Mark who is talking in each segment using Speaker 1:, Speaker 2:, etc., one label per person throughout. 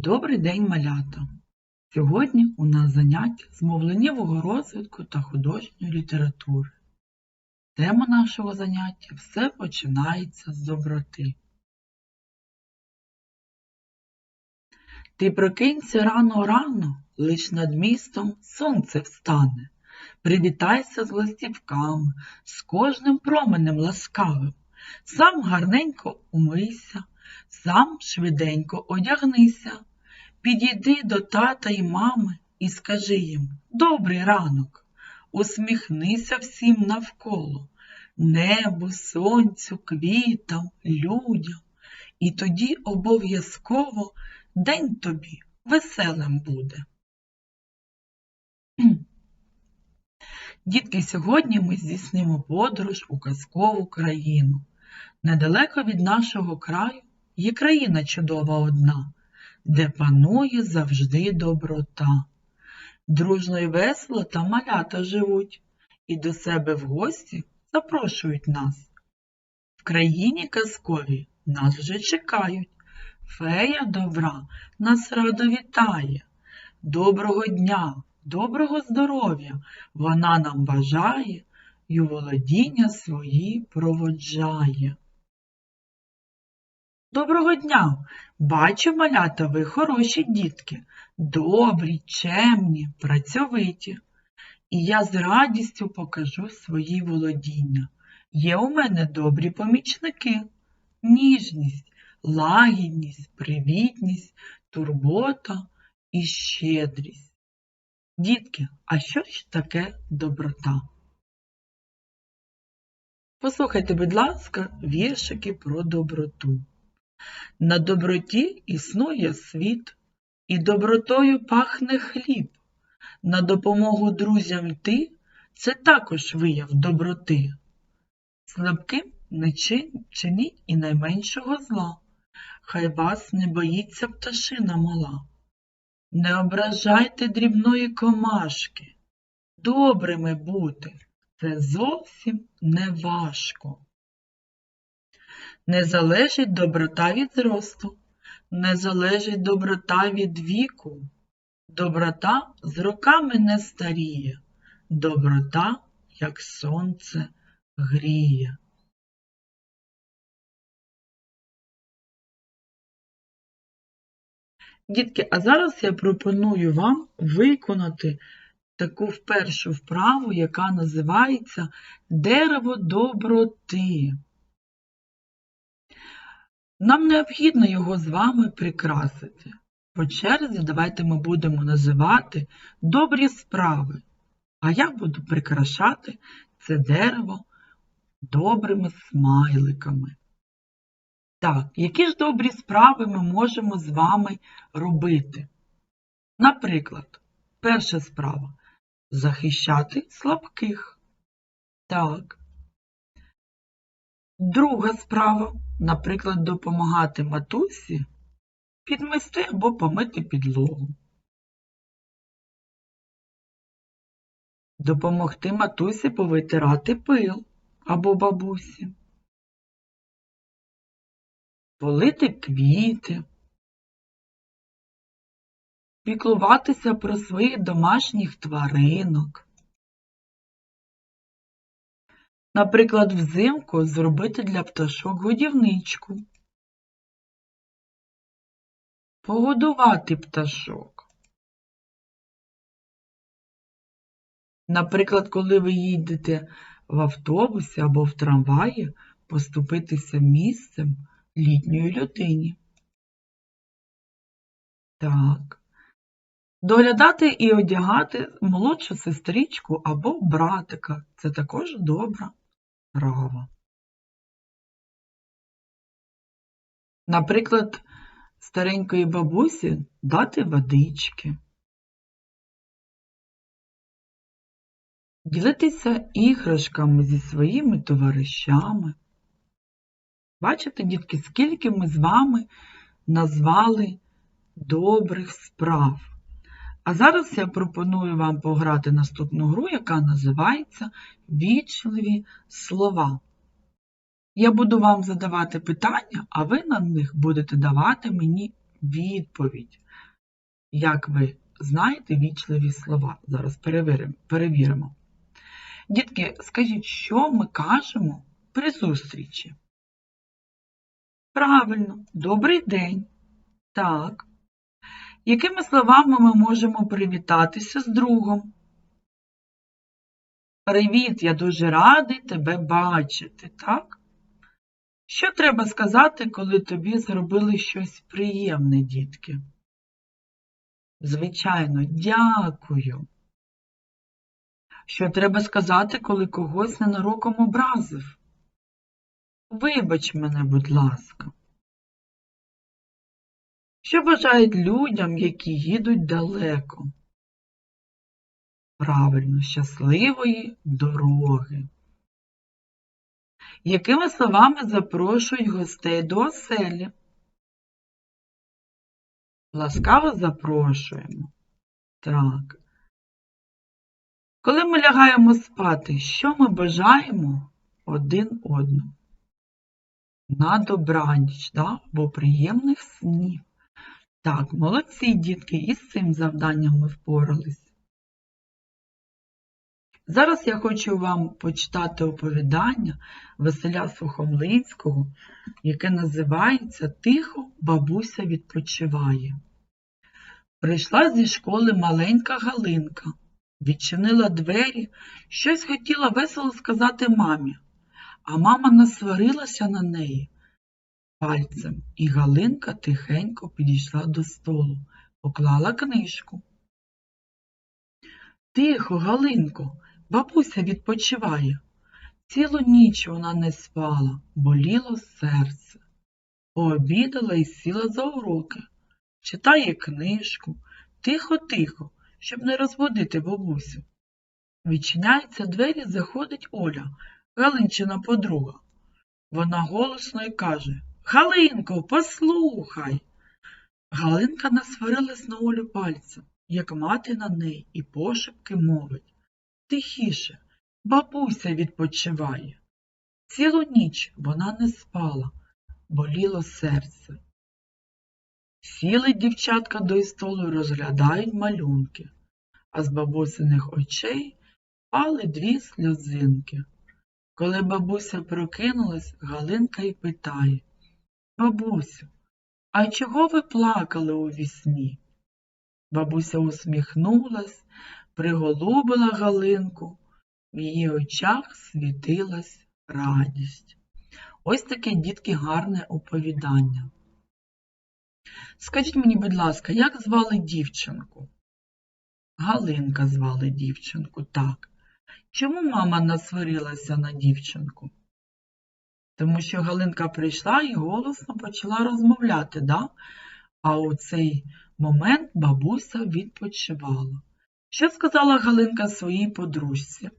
Speaker 1: Добрий день, малята! Сьогодні у нас заняття з мовленнєвого розвитку та художньої літератури. Тема нашого заняття все починається з доброти. Ти прокинься рано-рано, лиш над містом сонце встане. Привітайся з ластівками, з кожним променем ласкавим. Сам гарненько умийся, сам швиденько одягнися. Підійди до тата й мами і скажи їм добрий ранок. Усміхнися всім навколо, небу, сонцю, квітам, людям. І тоді обов'язково день тобі веселим буде. Дітки, сьогодні ми здійснимо подорож у казкову країну. Недалеко від нашого краю є країна чудова одна, де панує завжди доброта. Дружно й весело та малята живуть, і до себе в гості запрошують нас. В країні казковій нас вже чекають. Фея добра нас радо вітає. Доброго дня, доброго здоров'я вона нам бажає у володіння свої проводжає. Доброго дня! Бачу, малята, ви хороші дітки, добрі, чемні, працьовиті. І я з радістю покажу свої володіння. Є у мене добрі помічники, ніжність, лагідність, привітність, турбота і щедрість. Дітки, а що ж таке доброта? Послухайте, будь ласка, віршики про доброту. На доброті існує світ, і добротою пахне хліб. На допомогу друзям йти це також вияв доброти. Слабким не чиніть і найменшого зла, хай вас не боїться пташина мала. Не ображайте дрібної комашки, добрими бути це зовсім не важко. Не залежить доброта від зросту, не залежить доброта від віку. Доброта з роками не старіє, доброта, як сонце, гріє. Дітки, а зараз я пропоную вам виконати таку впершу вправу, яка називається Дерево доброти. Нам необхідно його з вами прикрасити. По черзі давайте ми будемо називати добрі справи. А я буду прикрашати це дерево добрими смайликами. Так, які ж добрі справи ми можемо з вами робити? Наприклад, перша справа захищати слабких. Так. Друга справа, наприклад, допомагати матусі підмести або помити підлогу. Допомогти матусі повитирати пил або бабусі. Полити квіти. Піклуватися про своїх домашніх тваринок. Наприклад, взимку зробити для пташок годівничку. Погодувати пташок. Наприклад, коли ви їдете в автобусі або в трамваї, поступитися місцем літньої людині. Так. Доглядати і одягати молодшу сестричку або братика це також добра справа. Наприклад, старенької бабусі дати водички. Ділитися іграшками зі своїми товаришами. Бачите, дітки, скільки ми з вами назвали добрих справ. А зараз я пропоную вам пограти наступну гру, яка називається Вічливі слова. Я буду вам задавати питання, а ви на них будете давати мені відповідь. Як ви знаєте вічливі слова? Зараз перевіримо. Дітки, скажіть, що ми кажемо при зустрічі? Правильно, добрий день. Так. Якими словами ми можемо привітатися з другом? Привіт, я дуже радий тебе бачити, так? Що треба сказати, коли тобі зробили щось приємне, дітки? Звичайно, дякую. Що треба сказати, коли когось ненароком образив? Вибач мене, будь ласка. Що бажають людям, які їдуть далеко? Правильно, щасливої дороги. Якими словами запрошують гостей до оселі? Ласкаво запрошуємо. Так. Коли ми лягаємо спати, що ми бажаємо один одному? На добраніч, да? або приємних снів. Так, молодці дітки, і з цим завданням ми впорались. Зараз я хочу вам почитати оповідання Василя Сухомлинського, яке називається Тихо бабуся відпочиває. Прийшла зі школи маленька Галинка, відчинила двері, щось хотіла весело сказати мамі, а мама насварилася на неї пальцем, і Галинка тихенько підійшла до столу, поклала книжку. Тихо, Галинко, бабуся відпочиває. Цілу ніч вона не спала, боліло серце. Пообідала і сіла за уроки, читає книжку, тихо-тихо, щоб не розбудити бабусю. Відчиняються двері, заходить Оля, Галинчина подруга. Вона голосно й каже Галинко, послухай. Галинка насварилась на Олю пальцем, як мати на неї, і пошепки мовить. Тихіше, бабуся відпочиває. Цілу ніч вона не спала, боліло серце. Сіли дівчатка до столу і розглядають малюнки, а з бабусиних очей пали дві сльозинки. Коли бабуся прокинулась, Галинка й питає Бабусю, а чого ви плакали у вісні? Бабуся усміхнулась, приголубила Галинку, в її очах світилась радість. Ось таке дітки гарне оповідання. Скажіть мені, будь ласка, як звали дівчинку? Галинка звали дівчинку, так. Чому мама насварилася на дівчинку? Тому що Галинка прийшла і голосно почала розмовляти, да? а у цей момент бабуся відпочивала. Що сказала Галинка своїй подружці?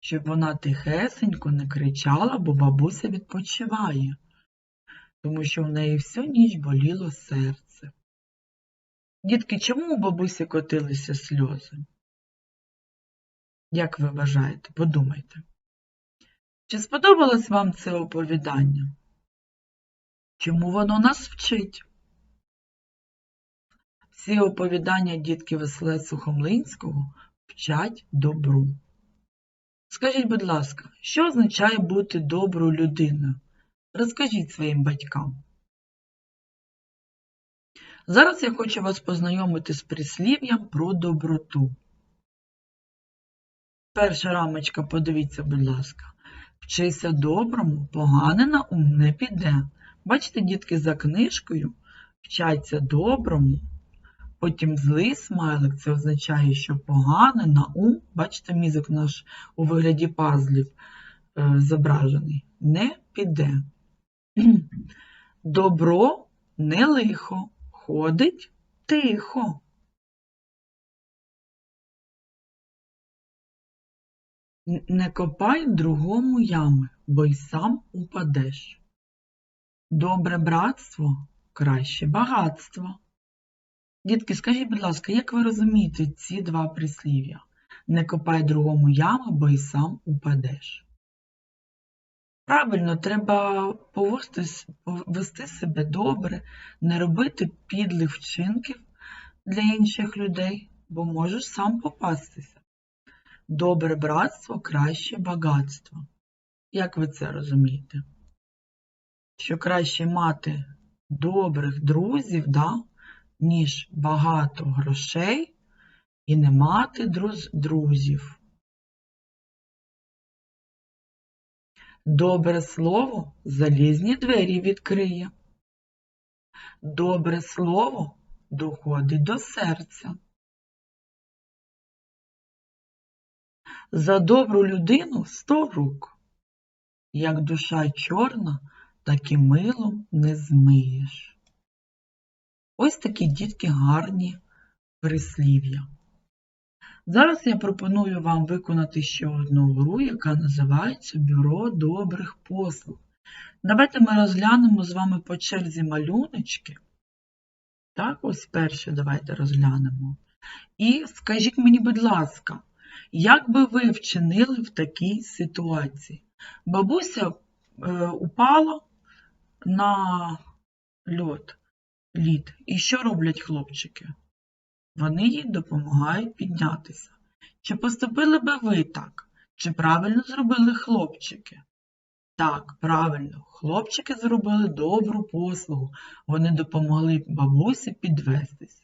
Speaker 1: Щоб вона тихесенько не кричала, бо бабуся відпочиває, тому що в неї всю ніч боліло серце. Дітки, чому у бабусі котилися сльози? Як ви вважаєте, подумайте. Чи сподобалось вам це оповідання? Чому воно нас вчить? Всі оповідання дітки Василя Сухомлинського вчать добру. Скажіть, будь ласка, що означає бути доброю людиною? Розкажіть своїм батькам. Зараз я хочу вас познайомити з прислів'ям про доброту. Перша рамочка, подивіться, будь ласка. Вчися доброму, погане на ум не піде. Бачите, дітки, за книжкою вчаться доброму, потім злий смайлик, це означає, що погане на ум, бачите, мізок наш у вигляді пазлів е, зображений, не піде. Добро не лихо, ходить тихо. Не копай другому ями, бо й сам упадеш. Добре братство краще багатство. Дітки, скажіть, будь ласка, як ви розумієте ці два прислів'я? Не копай другому ями, бо й сам упадеш. Правильно, треба повести себе добре, не робити підлих вчинків для інших людей, бо можеш сам попастися. Добре братство краще багатство. Як ви це розумієте? Що краще мати добрих друзів, да, ніж багато грошей і не мати друз- друзів. Добре слово залізні двері відкриє. Добре слово доходить до серця. За добру людину сто рук. Як душа чорна, так і милом не змиєш. Ось такі дітки гарні прислів'я. Зараз я пропоную вам виконати ще одну гру, яка називається Бюро добрих послуг. Давайте ми розглянемо з вами по черзі малюночки. Так, ось перше давайте розглянемо. І скажіть мені, будь ласка, як би ви вчинили в такій ситуації? Бабуся е, упала на льод, лід. І що роблять хлопчики? Вони їй допомагають піднятися. Чи поступили би ви так? Чи правильно зробили хлопчики? Так, правильно, хлопчики зробили добру послугу. Вони допомогли бабусі підвестися.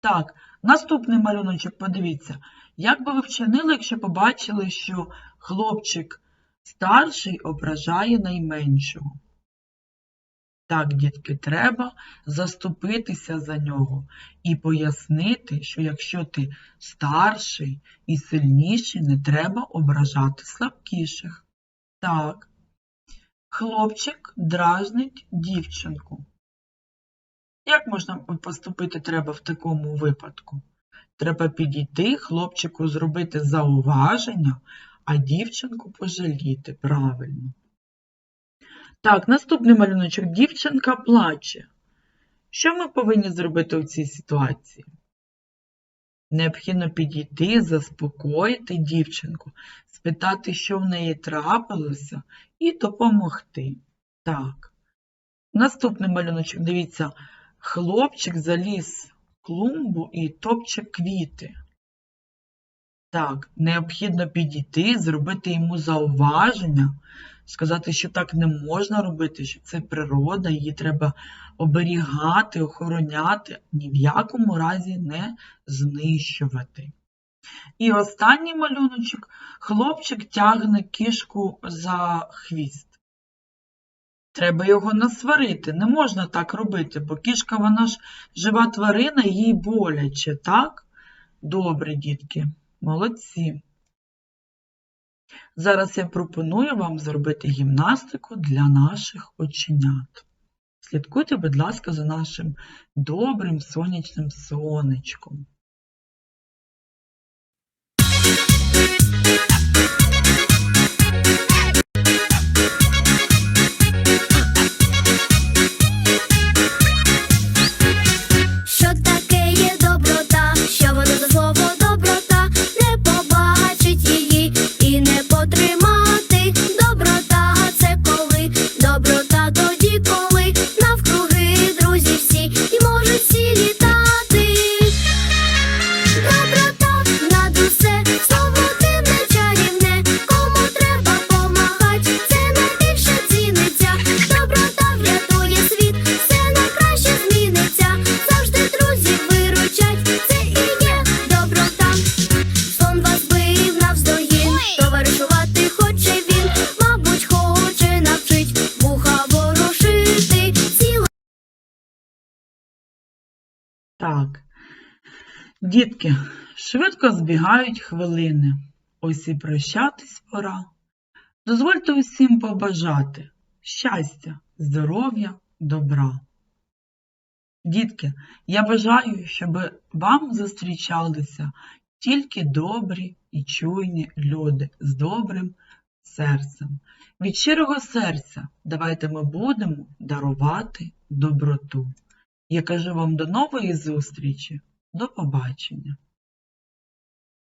Speaker 1: Так, наступний малюночок, подивіться, як би ви вчинили, якщо побачили, що хлопчик старший ображає найменшого? Так, дітки, треба заступитися за нього і пояснити, що якщо ти старший і сильніший, не треба ображати слабкіших. Так, хлопчик дражнить дівчинку. Як можна поступити треба в такому випадку? Треба підійти, хлопчику зробити зауваження, а дівчинку пожаліти правильно. Так, наступний малюночок. Дівчинка плаче. Що ми повинні зробити у цій ситуації? Необхідно підійти, заспокоїти дівчинку, спитати, що в неї трапилося, і допомогти. Так. Наступний малюночок, дивіться, хлопчик заліз клумбу і топче квіти. Так, необхідно підійти, зробити йому зауваження, сказати, що так не можна робити, що це природа, її треба оберігати, охороняти, ні в якому разі не знищувати. І останній малюночок хлопчик тягне кішку за хвіст. Треба його насварити, не можна так робити, бо кішка вона ж жива тварина, їй боляче, так? Добре, дітки, молодці. Зараз я пропоную вам зробити гімнастику для наших оченят. Слідкуйте, будь ласка, за нашим добрим сонячним сонечком. Дітки, швидко збігають хвилини. Ось і прощатись пора. Дозвольте усім побажати щастя, здоров'я, добра. Дітки, я бажаю, щоб вам зустрічалися тільки добрі і чуйні люди з добрим серцем. Від щирого серця давайте ми будемо дарувати доброту. Я кажу вам до нової зустрічі, до побачення.